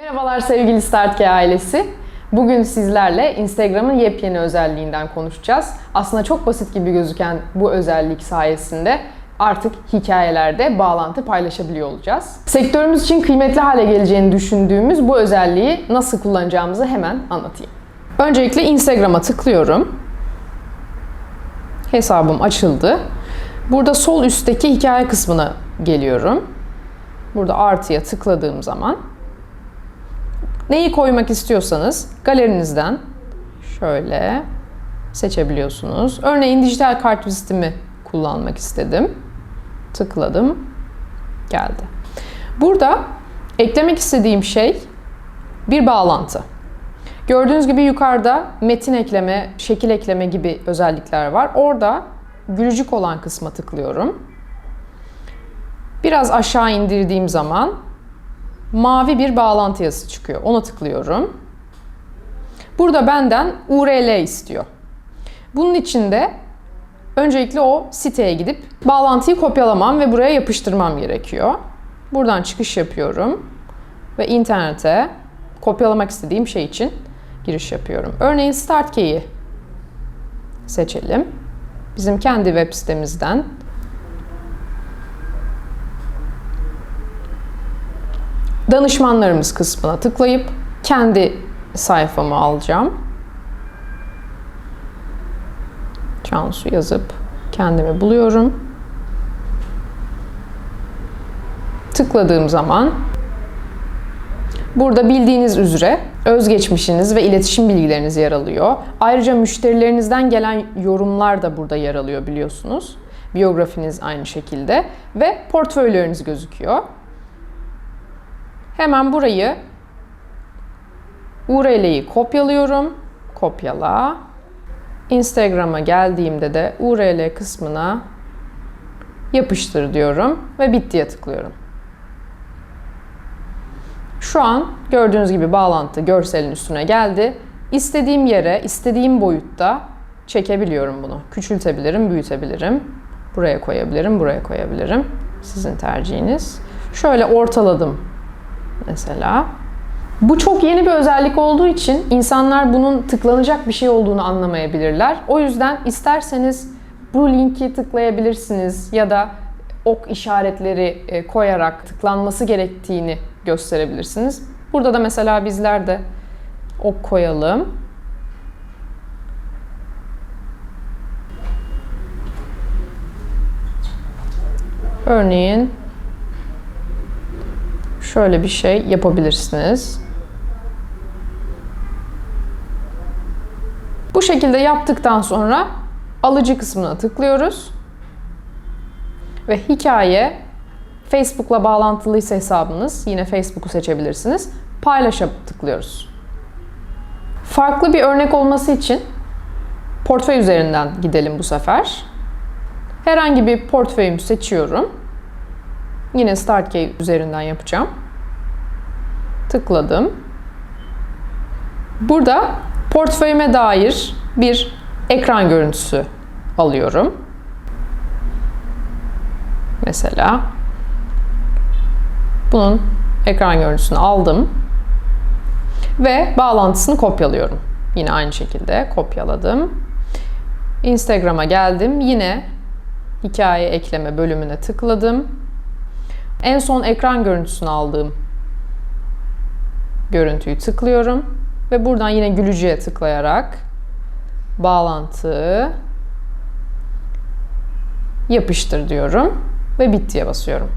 Merhabalar sevgili StartK ailesi. Bugün sizlerle Instagram'ın yepyeni özelliğinden konuşacağız. Aslında çok basit gibi gözüken bu özellik sayesinde artık hikayelerde bağlantı paylaşabiliyor olacağız. Sektörümüz için kıymetli hale geleceğini düşündüğümüz bu özelliği nasıl kullanacağımızı hemen anlatayım. Öncelikle Instagram'a tıklıyorum. Hesabım açıldı. Burada sol üstteki hikaye kısmına geliyorum. Burada artıya tıkladığım zaman neyi koymak istiyorsanız galerinizden şöyle seçebiliyorsunuz. Örneğin dijital kart vizitimi kullanmak istedim. Tıkladım. Geldi. Burada eklemek istediğim şey bir bağlantı. Gördüğünüz gibi yukarıda metin ekleme, şekil ekleme gibi özellikler var. Orada gülücük olan kısma tıklıyorum. Biraz aşağı indirdiğim zaman mavi bir bağlantı yazısı çıkıyor. Ona tıklıyorum. Burada benden URL istiyor. Bunun için de öncelikle o siteye gidip bağlantıyı kopyalamam ve buraya yapıştırmam gerekiyor. Buradan çıkış yapıyorum ve internete kopyalamak istediğim şey için giriş yapıyorum. Örneğin StartKey'i seçelim. Bizim kendi web sitemizden danışmanlarımız kısmına tıklayıp kendi sayfamı alacağım. Cansu yazıp kendimi buluyorum. Tıkladığım zaman burada bildiğiniz üzere özgeçmişiniz ve iletişim bilgileriniz yer alıyor. Ayrıca müşterilerinizden gelen yorumlar da burada yer alıyor biliyorsunuz. Biyografiniz aynı şekilde ve portföyleriniz gözüküyor. Hemen burayı URL'yi kopyalıyorum. Kopyala. Instagram'a geldiğimde de URL kısmına yapıştır diyorum ve bittiye tıklıyorum. Şu an gördüğünüz gibi bağlantı görselin üstüne geldi. İstediğim yere, istediğim boyutta çekebiliyorum bunu. Küçültebilirim, büyütebilirim. Buraya koyabilirim, buraya koyabilirim. Sizin tercihiniz. Şöyle ortaladım mesela. Bu çok yeni bir özellik olduğu için insanlar bunun tıklanacak bir şey olduğunu anlamayabilirler. O yüzden isterseniz bu linki tıklayabilirsiniz ya da ok işaretleri e, koyarak tıklanması gerektiğini gösterebilirsiniz. Burada da mesela bizler de ok koyalım. Örneğin şöyle bir şey yapabilirsiniz. Bu şekilde yaptıktan sonra alıcı kısmına tıklıyoruz. Ve hikaye Facebook'la bağlantılıysa hesabınız yine Facebook'u seçebilirsiniz. Paylaşa tıklıyoruz. Farklı bir örnek olması için portföy üzerinden gidelim bu sefer. Herhangi bir portföyümü seçiyorum. Yine Start Key üzerinden yapacağım. Tıkladım. Burada portföyüme dair bir ekran görüntüsü alıyorum. Mesela bunun ekran görüntüsünü aldım ve bağlantısını kopyalıyorum. Yine aynı şekilde kopyaladım. Instagram'a geldim. Yine hikaye ekleme bölümüne tıkladım. En son ekran görüntüsünü aldığım görüntüyü tıklıyorum ve buradan yine gülücüye tıklayarak bağlantı yapıştır diyorum ve bittiye basıyorum.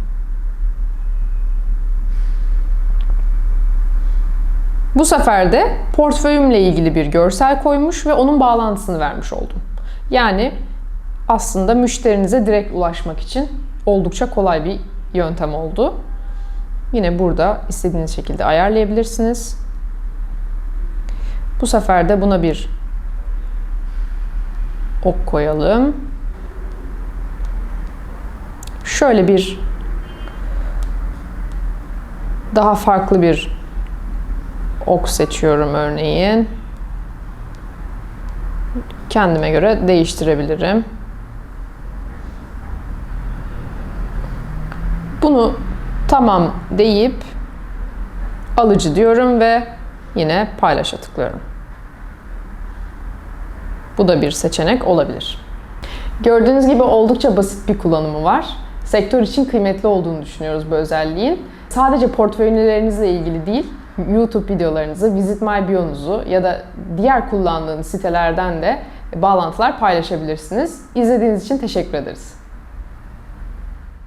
Bu sefer de portföyümle ilgili bir görsel koymuş ve onun bağlantısını vermiş oldum. Yani aslında müşterinize direkt ulaşmak için oldukça kolay bir yöntem oldu. Yine burada istediğiniz şekilde ayarlayabilirsiniz. Bu sefer de buna bir ok koyalım. Şöyle bir daha farklı bir ok seçiyorum örneğin. Kendime göre değiştirebilirim. Bunu tamam deyip Alıcı diyorum ve yine paylaşa tıklıyorum. Bu da bir seçenek olabilir. Gördüğünüz gibi oldukça basit bir kullanımı var. Sektör için kıymetli olduğunu düşünüyoruz bu özelliğin. Sadece portföylerinizle ilgili değil, YouTube videolarınızı, Visit My Bio'nuzu ya da diğer kullandığınız sitelerden de bağlantılar paylaşabilirsiniz. İzlediğiniz için teşekkür ederiz.